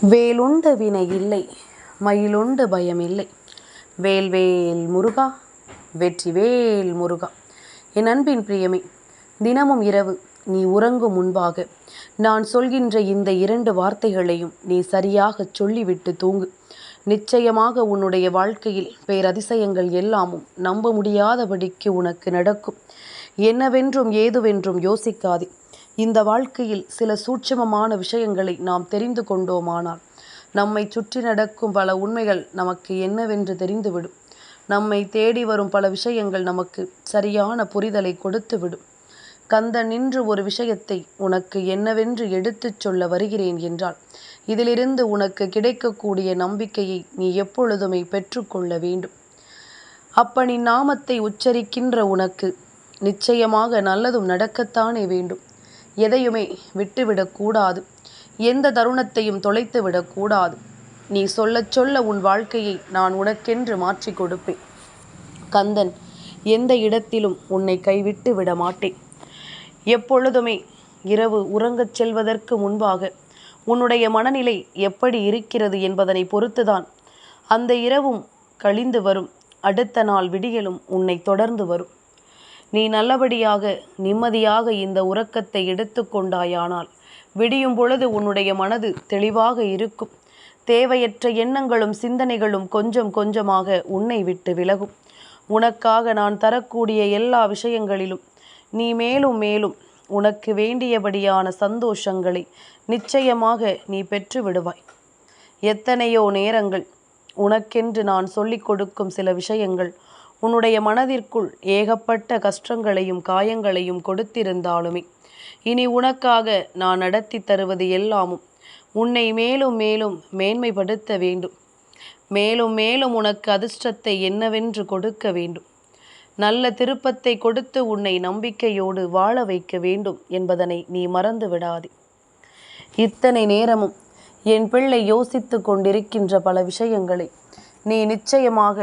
வேலுண்டு வினை இல்லை மயிலுண்டு பயம் இல்லை. வேல்வேல் முருகா வெற்றி வேல் முருகா. என் அன்பின் பிரியமே தினமும் இரவு நீ உறங்கும் முன்பாக நான் சொல்கின்ற இந்த இரண்டு வார்த்தைகளையும் நீ சரியாகச் சொல்லிவிட்டு தூங்கு. நிச்சயமாக உன்னுடைய வாழ்க்கையில் பேரதிசயங்கள் எல்லாமும் நம்ப முடியாதபடிக்கு உனக்கு நடக்கும். என்னவென்றும் ஏதுவென்றும் யோசிக்காதே. இந்த வாழ்க்கையில் சில சூட்சமமான விஷயங்களை நாம் தெரிந்து கொண்டோமானால் நம்மை சுற்றி நடக்கும் பல உண்மைகள் நமக்கு என்னவென்று தெரிந்துவிடும். நம்மை தேடி வரும் பல விஷயங்கள் நமக்கு சரியான புரிதலை கொடுத்துவிடும். கந்த நின்று ஒரு விஷயத்தை உனக்கு என்னவென்று எடுத்துச் சொல்ல வருகிறேன் என்றால் இதிலிருந்து உனக்கு கிடைக்கக்கூடிய நம்பிக்கையை நீ எப்பொழுதுமே பெற்றுக்கொள்ள வேண்டும். அப்பனின் நாமத்தை உச்சரிக்கின்ற உனக்கு நிச்சயமாக நல்லதும் நடக்கத்தானே வேண்டும். எதையுமே விட்டுவிடக்கூடாது எந்த தருணத்தையும் தொலைத்து விடக்கூடாது நீ சொல்லச் சொல்ல உன் வாழ்க்கையை நான் உனக்கென்று மாற்றி கொடுப்பேன். கந்தன் எந்த இடத்திலும் உன்னை கைவிட்டு விட மாட்டேன். எப்பொழுதுமே இரவு உறங்கச் செல்வதற்கு முன்பாக உன்னுடைய மனநிலை எப்படி இருக்கிறது என்பதனை பொறுத்துதான் அந்த இரவும் கழிந்து வரும். அடுத்த நாள் விடியலும் உன்னை தொடர்ந்து வரும். நீ நல்லபடியாக நிம்மதியாக இந்த உறக்கத்தை எடுத்துக்கொண்டாயானால் விடியும் பொழுது உன்னுடைய மனது தெளிவாக இருக்கும். தேவையற்ற எண்ணங்களும் சிந்தனைகளும் கொஞ்சம் கொஞ்சமாக உன்னை விட்டு விலகும். உனக்காக நான் தரக்கூடிய எல்லா விஷயங்களிலும் நீ மேலும் மேலும் உனக்கு வேண்டியபடியான சந்தோஷங்களை நிச்சயமாக நீ பெற்று விடுவாய். எத்தனையோ நேரங்கள் உனக்கென்று நான் சொல்லிக் கொடுக்கும் சில விஷயங்கள் உன்னுடைய மனதிற்குள் ஏகப்பட்ட கஷ்டங்களையும் காயங்களையும் கொடுத்திருந்தாலுமே இனி உனக்காக நான் நடத்தி தருவது எல்லாமும் உன்னை மேலும் மேலும் மேன்மைப்படுத்த வேண்டும். மேலும் மேலும் உனக்கு அதிர்ஷ்டத்தை என்னவென்று கொடுக்க வேண்டும். நல்ல திருப்பத்தை கொடுத்து உன்னை நம்பிக்கையோடு வாழ வைக்க வேண்டும் என்பதனை நீ மறந்து விடாதே. இத்தனை நேரமும் என் பிள்ளை யோசித்து கொண்டிருக்கின்ற பல விஷயங்களை நீ நிச்சயமாக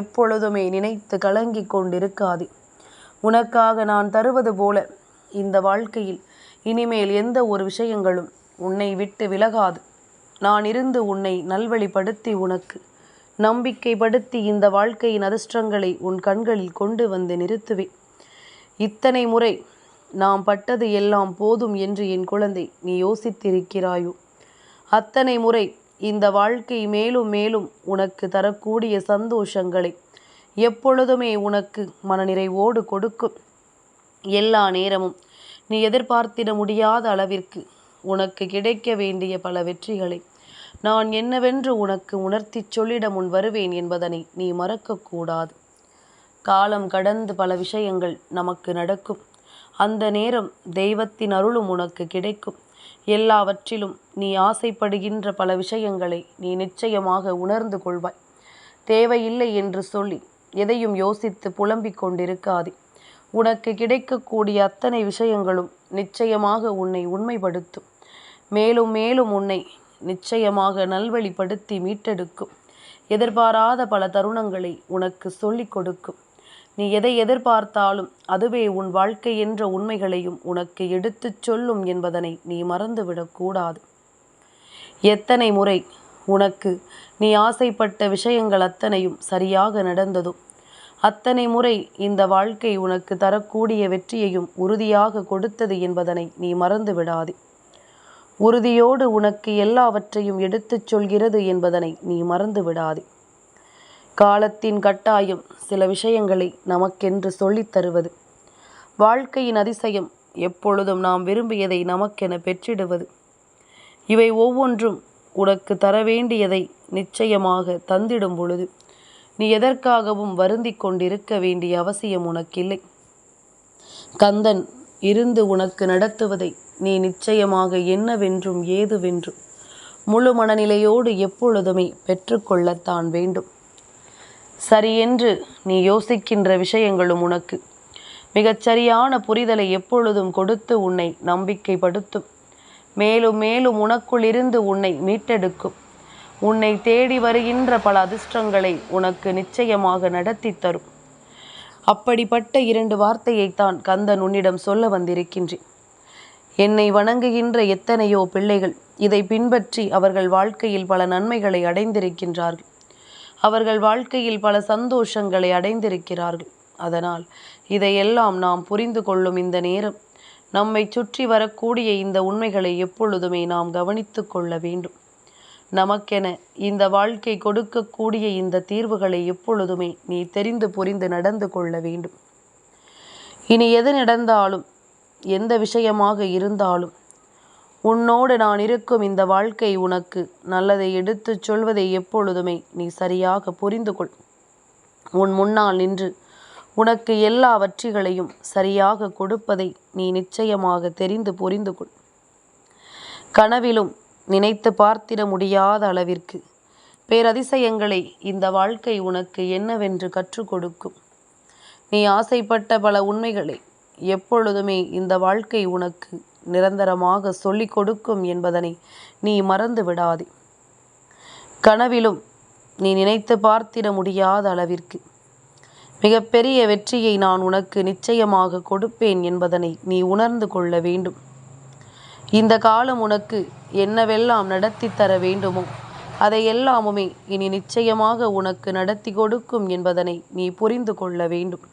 எப்பொழுதுமே நினைத்து கலங்கி கொண்டிருக்காதே. உனக்காக நான் தருவது போல இந்த வாழ்க்கையில் இனிமேல் எந்த ஒரு விஷயங்களும் உன்னை விட்டு விலகாது. நான் இருந்து உன்னை நல்வழிப்படுத்தி உனக்கு நம்பிக்கைப்படுத்தி இந்த வாழ்க்கையின் அதிர்ஷ்டங்களை உன் கண்களில் கொண்டு வந்து நிறுத்துவேன் இத்தனை முறை நாம் பட்டது எல்லாம் போதும் என்று என் குழந்தை நீ யோசித்திருக்கிறாயோ? அத்தனை முறை இந்த வாழ்க்கை மேலும் மேலும் உனக்கு தரக்கூடிய சந்தோஷங்களை எப்பொழுதுமே உனக்கு மனநிறைவோடு கொடுக்கும். எல்லா நேரமும் நீ எதிர்பார்த்திட முடியாத அளவிற்கு உனக்கு கிடைக்க வேண்டிய பல வெற்றிகளை நான் என்னவென்று உனக்கு உணர்த்திச் சொல்லிட முன் வருவேன் என்பதனை நீ மறக்கக்கூடாது. காலம் கடந்து பல விஷயங்கள் நமக்கு நடக்கும். அந்த நேரம் தெய்வத்தின் அருளும் உனக்கு கிடைக்கும். எல்லாவற்றிலும் நீ ஆசைப்படுகின்ற பல விஷயங்களை நீ நிச்சயமாக உணர்ந்து கொள்வாய். தேவையில்லை என்று சொல்லி எதையும் யோசித்து புலம்பிக் கொண்டிருக்காதே. உனக்கு கிடைக்கக்கூடிய அத்தனை விஷயங்களும் நிச்சயமாக உன்னை உண்மைப்படுத்தும். மேலும் மேலும் உன்னை நிச்சயமாக நல்வழிப்படுத்தி மீட்டெடுக்கும். எதிர்பாராத பல தருணங்களை உனக்கு சொல்லிக் கொடுக்கும். நீ எதை எதிர்பார்த்தாலும் அதுவே உன் வாழ்க்கை என்ற உண்மைகளையும் உனக்கு எடுத்துச் சொல்லும் என்பதனை நீ மறந்துவிடக்கூடாது எத்தனை முறை உனக்கு நீ ஆசைப்பட்ட விஷயங்கள் அத்தனையும் சரியாக நடந்ததோ அத்தனை முறை இந்த வாழ்க்கை உனக்கு தரக்கூடிய வெற்றியையும் உறுதியாக கொடுத்தது என்பதனை நீ மறந்து விடாதே உறுதியோடு உனக்கு எல்லாவற்றையும் எடுத்துச் சொல்கிறது என்பதனை நீ மறந்து விடாதே காலத்தின் கட்டாயம் சில விஷயங்களை நமக்கென்று சொல்லித் தருவது. வாழ்க்கையின் அதிசயம் எப்பொழுதும் நாம் விரும்பியதை நமக்கென பெற்றிடுவது. இவை ஒவ்வொன்றும் உனக்கு தர வேண்டியதை நிச்சயமாக தந்திடும் பொழுது நீ எதற்காகவும் வருந்தி கொண்டிருக்க வேண்டிய அவசியம் உனக்கில்லை. கந்தன் இருந்து உனக்கு நடத்துவதை நீ நிச்சயமாக என்னவென்றும் ஏதுவென்றும் முழு மனநிலையோடு எப்பொழுதுமே பெற்றுக்கொள்ளத்தான் வேண்டும். சரியென்று நீ யோசிக்கின்ற விஷயங்களும் உனக்கு. மிகச்சரியான புரிதலை எப்பொழுதும் கொடுத்து உன்னை நம்பிக்கைப்படுத்தும். மேலும் மேலும் உனக்குள் இருந்து உன்னை மீட்டெடுக்கும். உன்னை தேடி வருகின்ற பல அதிர்ஷ்டங்களை உனக்கு நிச்சயமாக நடத்தி தரும். அப்படிப்பட்ட இரண்டு வார்த்தையைத்தான் கந்தன் உன்னிடம் சொல்ல வந்திருக்கின்றேன். என்னை வணங்குகின்ற எத்தனையோ பிள்ளைகள் இதை பின்பற்றி அவர்கள் வாழ்க்கையில் பல நன்மைகளை அடைந்திருக்கின்றார்கள். அவர்கள் வாழ்க்கையில் பல சந்தோஷங்களை அடைந்திருக்கிறார்கள். அதனால் இதையெல்லாம் நாம் புரிந்து கொள்ளும் இந்த நேரம் நம்மை சுற்றி வரக்கூடிய இந்த உண்மைகளை எப்பொழுதுமே நாம் கவனித்து கொள்ள வேண்டும். நமக்கென இந்த வாழ்க்கை கொடுக்கக்கூடிய இந்த தீர்வுகளை எப்பொழுதுமே நீ தெரிந்து புரிந்து நடந்து கொள்ள வேண்டும். இனி எது நடந்தாலும் எந்த விஷயமாக இருந்தாலும் உன்னோடு நான் இருக்கும் இந்த வாழ்க்கை உனக்கு. நல்லதை எடுத்துச் சொல்வதை எப்பொழுதுமே நீ சரியாக புரிந்து கொள் உன் முன்னால் நின்று உனக்கு எல்லா வற்றிகளையும் சரியாக கொடுப்பதை நீ நிச்சயமாக தெரிந்து புரிந்து கொள் கனவிலும் நினைத்து பார்த்திட முடியாத அளவிற்கு பேரதிசயங்களை இந்த வாழ்க்கை உனக்கு என்னவென்று கற்றுக் கொடுக்கும். நீ ஆசைப்பட்ட பல உண்மைகளை எப்பொழுதுமே இந்த வாழ்க்கை உனக்கு நிரந்தரமாக சொல்லிக் கொடுக்கும் என்பதனை நீ மறந்து விடாதே. கனவிலும் நீ நினைத்து பார்த்திட முடியாத அளவிற்கு மிகப்பெரிய வெற்றியை நான் உனக்கு நிச்சயமாக கொடுப்பேன் என்பதனை நீ உணர்ந்து கொள்ள வேண்டும். இந்த காலம் உனக்கு என்னவெல்லாம் நடத்தி தர வேண்டுமோ அதை எல்லாமுமே இனி நிச்சயமாக உனக்கு நடத்தி கொடுக்கும் என்பதனை நீ புரிந்து கொள்ள வேண்டும்.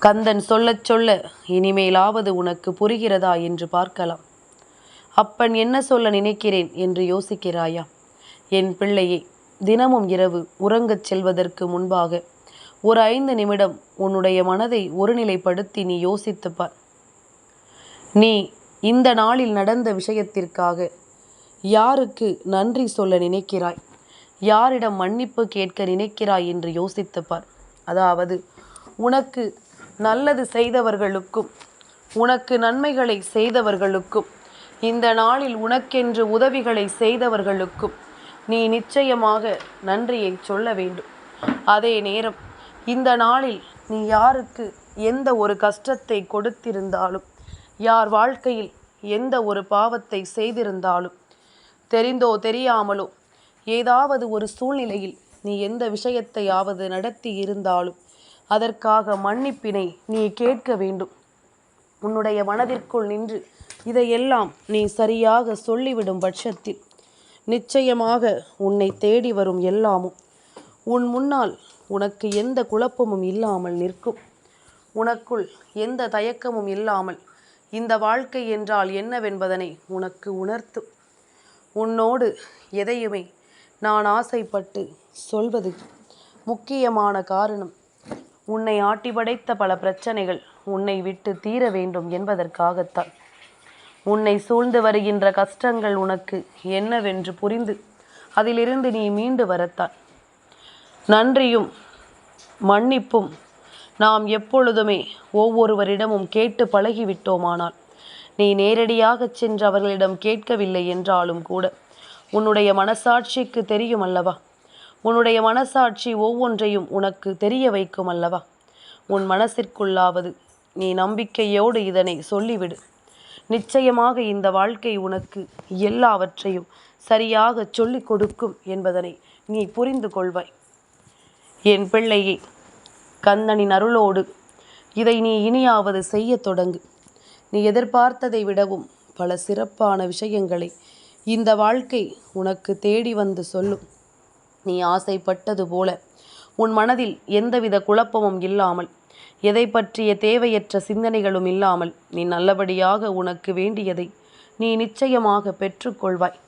கந்தன் சொல்லச் சொல்ல இனிமேலாவது உனக்கு புரிகிறதா என்று பார்க்கலாம். அப்பன் என்ன சொல்ல நினைக்கிறேன் என்று யோசிக்கிறாயா? என் பிள்ளையே தினமும் இரவு உறங்கச் செல்வதற்கு முன்பாக ஒரு ஐந்து நிமிடம் உன்னுடைய மனதை ஒருநிலைப்படுத்தி நீ யோசித்துப்பார் நீ இந்த நாளில் நடந்த விஷயத்திற்காக யாருக்கு நன்றி சொல்ல நினைக்கிறாய்? யாரிடம் மன்னிப்பு கேட்க நினைக்கிறாய் என்று யோசித்துப்பார் அதாவது உனக்கு நல்லது செய்தவர்களுக்கும் உனக்கு நன்மைகளை செய்தவர்களுக்கும் இந்த நாளில் உனக்கென்று உதவிகளை செய்தவர்களுக்கும் நீ நிச்சயமாக நன்றியை சொல்ல வேண்டும். அதே நேரம் இந்த நாளில் நீ யாருக்கு எந்த ஒரு கஷ்டத்தை கொடுத்திருந்தாலும் யார் வாழ்க்கையில் எந்த ஒரு பாவத்தை செய்திருந்தாலும் தெரிந்தோ தெரியாமலோ ஏதாவது ஒரு சூழ்நிலையில் நீ எந்த விஷயத்தையாவது நடத்தி இருந்தாலும் அதற்காக மன்னிப்பினை நீ கேட்க வேண்டும். உன்னுடைய மனதிற்குள் நின்று இதையெல்லாம் நீ சரியாக சொல்லிவிடும் பட்சத்தில் நிச்சயமாக உன்னை தேடி வரும் எல்லாமும். உன் முன்னால் உனக்கு எந்த குழப்பமும் இல்லாமல் நிற்கும். உனக்குள் எந்த தயக்கமும் இல்லாமல் இந்த வாழ்க்கை என்றால் என்னவென்பதனை உனக்கு உணர்த்தும். உன்னோடு எதையுமே நான் ஆசைப்பட்டு சொல்வது முக்கியமான காரணம். உன்னை ஆட்டி படைத்த பல பிரச்சனைகள் உன்னை விட்டு தீர வேண்டும் என்பதற்காகத்தான். உன்னை சூழ்ந்து வருகின்ற கஷ்டங்கள் உனக்கு என்னவென்று புரிந்து அதிலிருந்து நீ மீண்டு வரத்தான். நன்றியும் மன்னிப்பும் நாம் எப்பொழுதுமே ஒவ்வொருவரிடமும் கேட்டு பழகிவிட்டோமானால் நீ நேரடியாகச் சென்று அவர்களிடம் கேட்கவில்லை என்றாலும் கூட உன்னுடைய மனசாட்சிக்கு தெரியும் அல்லவா? உன்னுடைய மனசாட்சி ஒவ்வொன்றையும் உனக்கு தெரிய வைக்கும் அல்லவா? உன் மனசிற்குள்ளாவது நீ நம்பிக்கையோடு இதனை சொல்லிவிடு. நிச்சயமாக இந்த வாழ்க்கை உனக்கு எல்லாவற்றையும் சரியாக சொல்லிக் கொடுக்கும் என்பதனை நீ புரிந்து கொள்வாய். என் பிள்ளையே கந்தனின் அருளோடு இதை நீ இனியாவது செய்ய தொடங்கு. நீ எதிர்பார்த்ததை விடவும் பல சிறப்பான விஷயங்களை இந்த வாழ்க்கை உனக்கு தேடி வந்து சொல்லும். நீ ஆசைப்பட்டது போல. உன் மனதில் எந்தவித குழப்பமும் இல்லாமல் எதை பற்றிய தேவையற்ற சிந்தனைகளும் இல்லாமல் நீ நல்லபடியாக உனக்கு வேண்டியதை நீ நிச்சயமாக பெற்றுக்கொள்வாய்.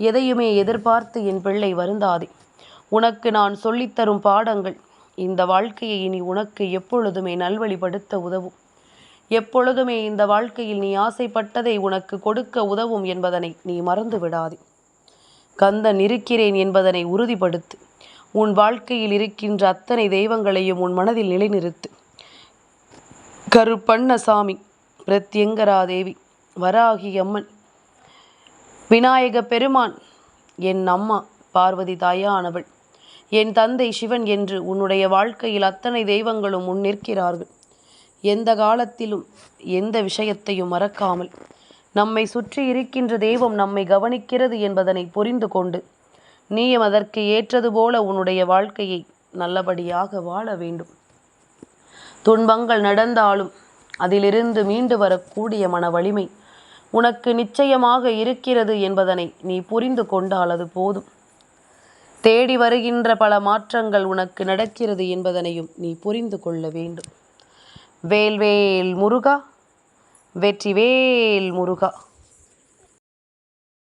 எதையுமே எதிர்பார்த்து என் பிள்ளை வருந்தாதே. உனக்கு நான் சொல்லித்தரும் பாடங்கள் இந்த வாழ்க்கையை இனி உனக்கு எப்பொழுதுமே நல்வழிப்படுத்த உதவும். எப்பொழுதுமே இந்த வாழ்க்கையில் நீ ஆசைப்பட்டதை உனக்கு கொடுக்க உதவும் என்பதனை நீ மறந்து விடாதே கந்தன் இருக்கிறேன் என்பதனை உறுதிப்படுத்து. உன் வாழ்க்கையில் இருக்கின்ற அத்தனை தெய்வங்களையும் உன் மனதில் நிலைநிறுத்து. கருப்பண்ணசாமி பிரத்யங்கராதேவி வராகி அம்மன் விநாயக பெருமான் என் அம்மா பார்வதி தாயானவள் என் தந்தை சிவன் என்று உன்னுடைய வாழ்க்கையில் அத்தனை தெய்வங்களும் முன் நிற்கிறார்கள். எந்த காலத்திலும் எந்த விஷயத்தையும் மறக்காமல் நம்மை சுற்றி இருக்கின்ற தெய்வம் நம்மை கவனிக்கிறது என்பதனை புரிந்து கொண்டு நீயும் அதற்கு ஏற்றது போல உன்னுடைய வாழ்க்கையை நல்லபடியாக வாழ வேண்டும். துன்பங்கள் நடந்தாலும் அதிலிருந்து மீண்டு வரக்கூடிய மன வலிமை உனக்கு நிச்சயமாக இருக்கிறது என்பதனை நீ புரிந்து கொண்டால் அது போதும். தேடி வருகின்ற பல மாற்றங்கள் உனக்கு நடக்கிறது என்பதனையும் நீ புரிந்து கொள்ள வேண்டும். வேல்வேல் முருகா வெற்றிவேல் முருகா.